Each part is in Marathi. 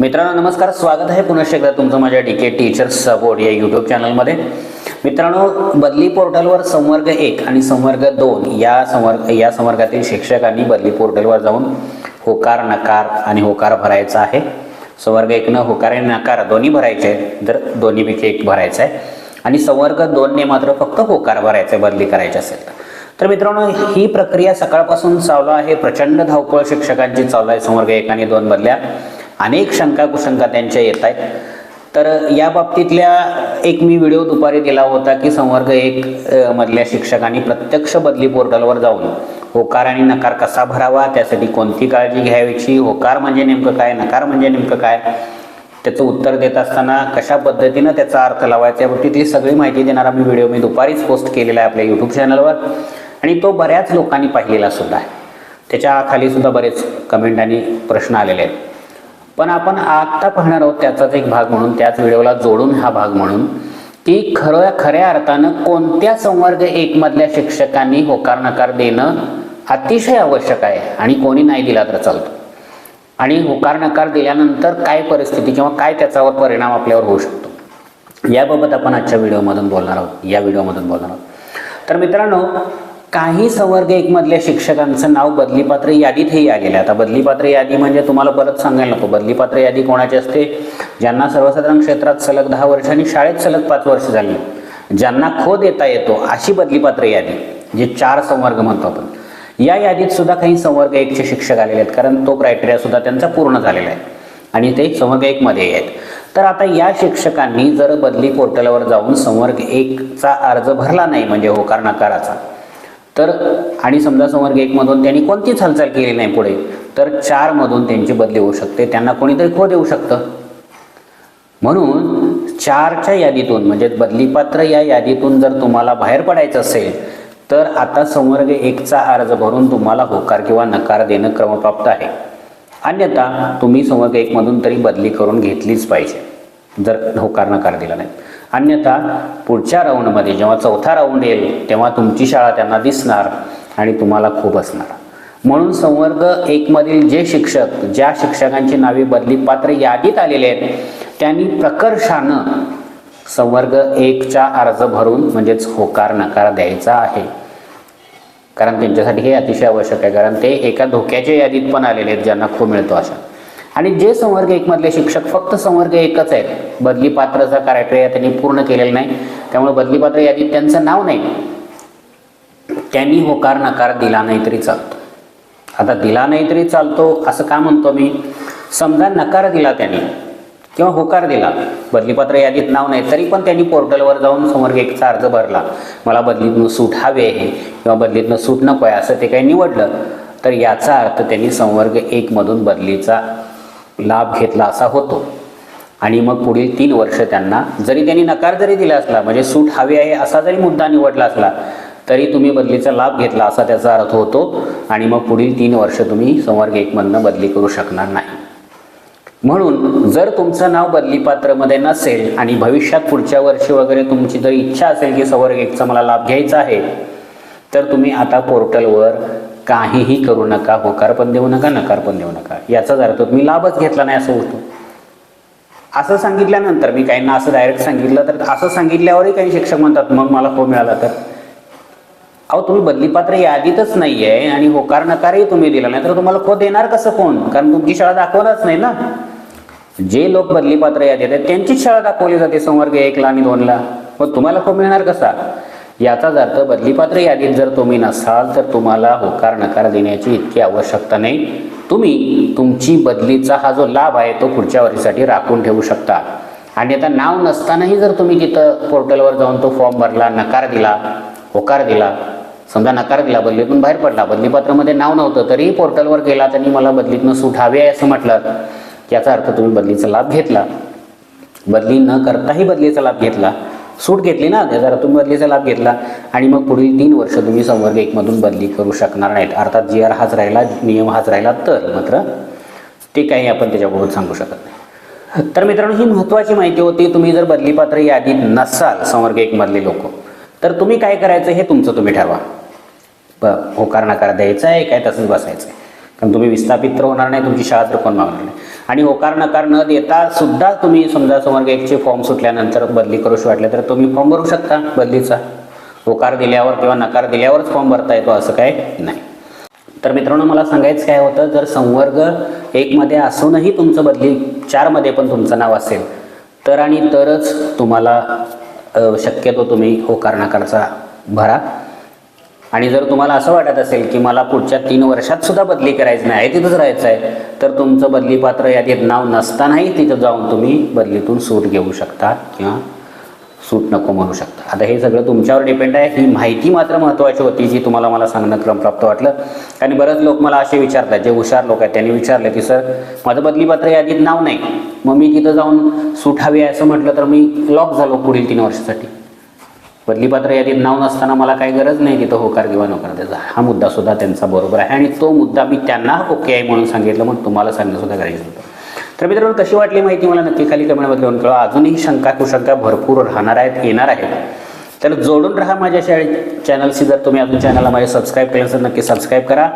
मित्रांनो नमस्कार. स्वागत आहे पुन्हा एकदा तुमचं माझ्या डी के टीचर्स सपोर्ट या यूट्यूब चॅनलमध्ये मित्रांनो बदली पोर्टलवर संवर्ग एक आणि संवर्ग दोन या संवर्ग या संवर्गातील शिक्षकांनी बदली पोर्टलवर जाऊन होकार नकार आणि होकार भरायचा आहे. संवर्ग एकनं होकार आणि नकार दोन्ही भरायचे आहेत. जर दोन्हीपैकी एक भरायचं आहे. आणि संवर्ग दोनने मात्र फक्त होकार भरायचा आहे बदली करायची असेल तर. मित्रांनो ही प्रक्रिया सकाळपासून चालू आहे. प्रचंड धावपळ शिक्षकांची चालू आहे. संवर्ग एक आणि दोन बदल्या अनेक शंका कुशंका त्यांच्या येत आहेत. तर या बाबतीतल्या एक मी व्हिडिओ दुपारी दिला होता की संवर्ग एक मधल्या शिक्षकांनी प्रत्यक्ष बदली पोर्टलवर जाऊन होकार आणि नकार कसा भरावा त्यासाठी कोणती काळजी घ्यायची होकार म्हणजे नेमकं काय नकार म्हणजे नेमकं काय त्याचं उत्तर देत असताना कशा पद्धतीनं त्याचा अर्थ लावायचा या बाबतीतली सगळी माहिती देणारा मी व्हिडिओ मी दुपारीच पोस्ट केलेला आहे आपल्या यूट्यूब चॅनलवर आणि तो बऱ्याच लोकांनी पाहिलेला सुद्धा आहे. त्याच्याखाली सुद्धा बरेच कमेंट आणि प्रश्न आलेले आहेत. पण आपण आत्ता पाहणार आहोत त्याचाच एक भाग म्हणून त्याच व्हिडिओला जोडून हा भाग म्हणून की खऱ्या खऱ्या अर्थानं कोणत्या संवर्ग एक मधल्या शिक्षकांनी होकार नकार देणं अतिशय आवश्यक आहे आणि कोणी नाही दिला तर चालतो. आणि होकार नकार दिल्यानंतर काय परिस्थिती किंवा काय त्याच्यावर परिणाम आपल्यावर होऊ शकतो. याबाबत आपण आजच्या व्हिडिओमधून बोलणार आहोत. या व्हिडिओमधून बोलणार आहोत. तर मित्रांनो काही संवर्ग एक मधल्या शिक्षकांचं नाव बदलीपात्र यादीतही आलेलं आहे. आता बदलीपात्र यादी म्हणजे तुम्हाला परत सांगायला नको. बदलीपात्र यादी कोणाची असते? ज्यांना सर्वसाधारण क्षेत्रात सलग दहा वर्ष आणि शाळेत सलग पाच वर्ष झाली. ज्यांना खो देता येतो अशी बदलीपात्र यादी जे चार संवर्ग म्हणतो आपण. या यादीत सुद्धा काही संवर्ग एकचे शिक्षक आलेले आहेत. कारण तो क्रायटेरिया सुद्धा त्यांचा पूर्ण झालेला आहे. आणि ते संवर्ग एकमध्ये आहेत. तर आता या शिक्षकांनी जर बदली पोर्टलवर जाऊन संवर्ग एकचा अर्ज भरला नाही म्हणजे होकार नकाराचा तर आणि समजा संवर्ग एकमधून त्यांनी कोणतीच हालचाल केली नाही पुढे तर चारमधून त्यांची बदली होऊ शकते त्यांना कोणीतरी खो देऊ शकतं. म्हणून चारच्या यादीतून म्हणजे बदलीपात्र या यादीतून जर तुम्हाला बाहेर पडायचं असेल तर आता संवर्ग एकचा अर्ज भरून तुम्हाला होकार किंवा नकार देणं क्रमप्राप्त आहे. अन्यथा तुम्ही संवर्ग एकमधून तरी बदली करून घेतलीच पाहिजे जर होकार नकार दिला नाही. अन्यथा पुढच्या राऊंडमध्ये जेव्हा चौथा राऊंड येईल तेव्हा तुमची शाळा त्यांना दिसणार आणि तुम्हाला खूप असणार. म्हणून संवर्ग एकमधील जे शिक्षक ज्या शिक्षकांची नावे बदली पात्र यादीत आलेले आहेत त्यांनी प्रकर्षानं संवर्ग एकचा अर्ज भरून म्हणजेच होकार नकार द्यायचा आहे. कारण त्यांच्यासाठी हे अतिशय आवश्यक आहे कारण ते एका धोक्याच्या यादीत पण आलेले आहेत ज्यांना खूप मिळतो अशा. आणि जे संवर्ग एकमधले शिक्षक फक्त संवर्ग एकच आहेत. बदली पात्रचा क्रायटेरिया त्यांनी पूर्ण केलेला नाही. त्यामुळे बदली पात्र यादीत त्यांचं नाव नाही. त्यांनी होकार नकार दिला नाही तरी चालतो. आता दिला नाही तरी चालतो असं का म्हणतो मी? समजा नकार दिला त्यांनी किंवा होकार दिला. बदलीपत्र यादीत नाव नाही तरी पण त्यांनी पोर्टलवर जाऊन संवर्ग एकचा अर्ज भरला. मला बदलीतनं सूट हवी आहे किंवा बदलीतनं सूट नको आहे असं ते काही निवडलं. तर याचा अर्थ त्यांनी संवर्ग एकमधून बदलीचा लाभ घेतला असा होतो. आणि मग पुढील तीन वर्ष त्यांना जरी त्यांनी नकार जरी दिला असला म्हणजे सूट हवी आहे असा जरी मुद्दा निवडला असला तरी तुम्ही बदलीचा लाभ घेतला असा त्याचा अर्थ होतो. आणि मग पुढील तीन वर्ष तुम्ही संवर्ग एकमधनं बदली करू शकणार नाही. म्हणून जर तुमचं नाव बदलीपात्रमध्ये नसेल आणि भविष्यात पुढच्या वर्षी वगैरे तुमची जर इच्छा असेल की संवर्ग एकचा मला लाभ घ्यायचा आहे तर तुम्ही आता पोर्टलवर काहीही करू नका होकार पण देऊ नका नकार पण देऊ नका. याचाच अर्थ तुम्ही लाभच घेतला नाही असं होतं. असं सांगितल्यानंतर मी काहींना असं डायरेक्ट सांगितलं तर असं सांगितल्यावरही काही शिक्षक म्हणतात मग मला हो मिळाला तर. अहो तुम्ही बदलीपात्र यादीतच नाही आहे आणि होकार नकारही तुम्ही दिला नाही तर तुम्हाला खो देणार कसं कोण? कारण तुमची शाळा दाखवणारच नाही ना. जे लोक बदलीपात्र यादीत आहेत त्यांचीच शाळा दाखवली जाते संवर्ग एकला आणि दोनला. मग तुम्हाला खो मिळणार कसा? याचाच अर्थ बदलीपात्र यादीत जर तुम्ही नसाल तर तुम्हाला होकार नकार देण्याची इतकी आवश्यकता नाही. तुम्ही तुमची बदलीचा हा जो लाभ आहे तो पुढच्या वर्षीसाठी राखून ठेवू शकता. आणि आता नाव नसतानाही जर तुम्ही तिथं पोर्टलवर जाऊन तो फॉर्म भरला नकार दिला होकार दिला समजा नकार दिला बदलीतून बाहेर पडला बदलीपत्रामध्ये नाव नव्हतं तरी पोर्टलवर गेला त्यांनी मला बदलीतनं सूट हवी आहे असं म्हटलं याचा अर्थ तुम्ही बदलीचा लाभ घेतला. बदली न करताही बदलीचा लाभ घेतला. सूट घेतली ना त्याचा बदलीचा लाभ घेतला. आणि मग पुढील तीन वर्ष तुम्ही संवर्ग एकमधून बदली करू शकणार नाहीत. अर्थात जी आर हाच राहिला नियम हाच राहिला तर मात्र ते काही आपण त्याच्याबरोबर सांगू शकत नाही. तर मित्रांनो ही महत्त्वाची माहिती होती. तुम्ही जर बदलीपात्र यादीत नसाल संवर्ग एकमधले लोक तर तुम्ही काय करायचं हे तुमचं तुम्ही ठरवा. ब होकार नकार द्यायचा आहे काय तसंच बसायचं आहे. कारण तुम्ही विस्थापित तर होणार नाही तुमची शाळा तर कोण मागणार नाही. आणि होकार नकार न देता सुद्धा तुम्ही समजा समर्ग एकचे फॉर्म सुटल्यानंतर बदली करूशी वाटले तर तुम्ही फॉर्म भरू शकता बदलीचा. होकार दिल्यावर किंवा नकार दिल्यावरच फॉर्म भरता येतो असं काय नाही. तर मित्रांनो मला सांगायचं काय होतं जर संवर्ग एकमध्ये असूनही तुमचं बदली चारमध्ये पण तुमचं नाव असेल तर आणि तरच तुम्हाला शक्यतो तुम्ही होकार नकारचा भरा. आणि जर तुम्हाला असं वाटत असेल की मला पुढच्या तीन वर्षात सुद्धा बदली करायची नाही आहे तिथंच राहायचं आहे तर तुमचं बदलीपात्र यादीत नाव नसतानाही तिथं जाऊन तुम्ही बदलीतून सूट घेऊ शकता किंवा सूट नको म्हणू शकता. आता हे सगळं तुमच्यावर डिपेंड आहे ही माहिती मात्र महत्त्वाची होती जी तुम्हाला मला सांगणं क्रमप्राप्त वाटलं. आणि बरेच लोक मला असे विचारतात जे हुशार लोक आहेत त्यांनी विचारले की सर माझं बदलीपत्र यादीत नाव नाही. मग मी तिथं जाऊन सूट हवी आहे असं म्हटलं तर मी लॉक झालो पुढील तीन वर्षासाठी. बदलीपात्र यादीत नाव नसताना मला काही गरज नाही तिथं होकार किंवा नकार द्यायचा हा मुद्दा सुद्धा त्यांचा बरोबर आहे. आणि तो मुद्दा मी त्यांना ओके आहे म्हणून सांगितलं मग तुम्हाला सांगणं सुद्धा गरजेचं होतं. तर मित्रांनो कशी वाटली माहिती मला नक्की खाली कमेंटमध्ये लिहून कळवा. अजूनही शंका कुशंका भरपूर राहणार आहेत येणार आहेत. तर जोडून राहा माझ्या शाळेत चॅनलशी जर तुम्ही अजून चॅनलला माझ्या सबस्क्राईब केलं तर नक्की सबस्क्राईब करा.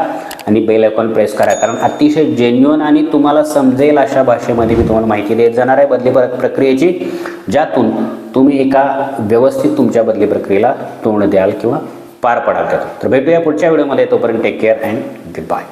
आणि बेल आयकॉन प्रेस करा. कारण अतिशय जेन्युअन आणि तुम्हाला समजेल अशा भाषेमध्ये मी तुम्हाला माहिती देत जाणार आहे बदली प्र- प्रक्रियेची ज्यातून तुम्ही एका व्यवस्थित तुमच्या बदली प्रक्रियेला तोंड द्याल किंवा पार पडाल त्यातून. तर भेटूया पुढच्या व्हिडिओमध्ये. तोपर्यंत take care and good bye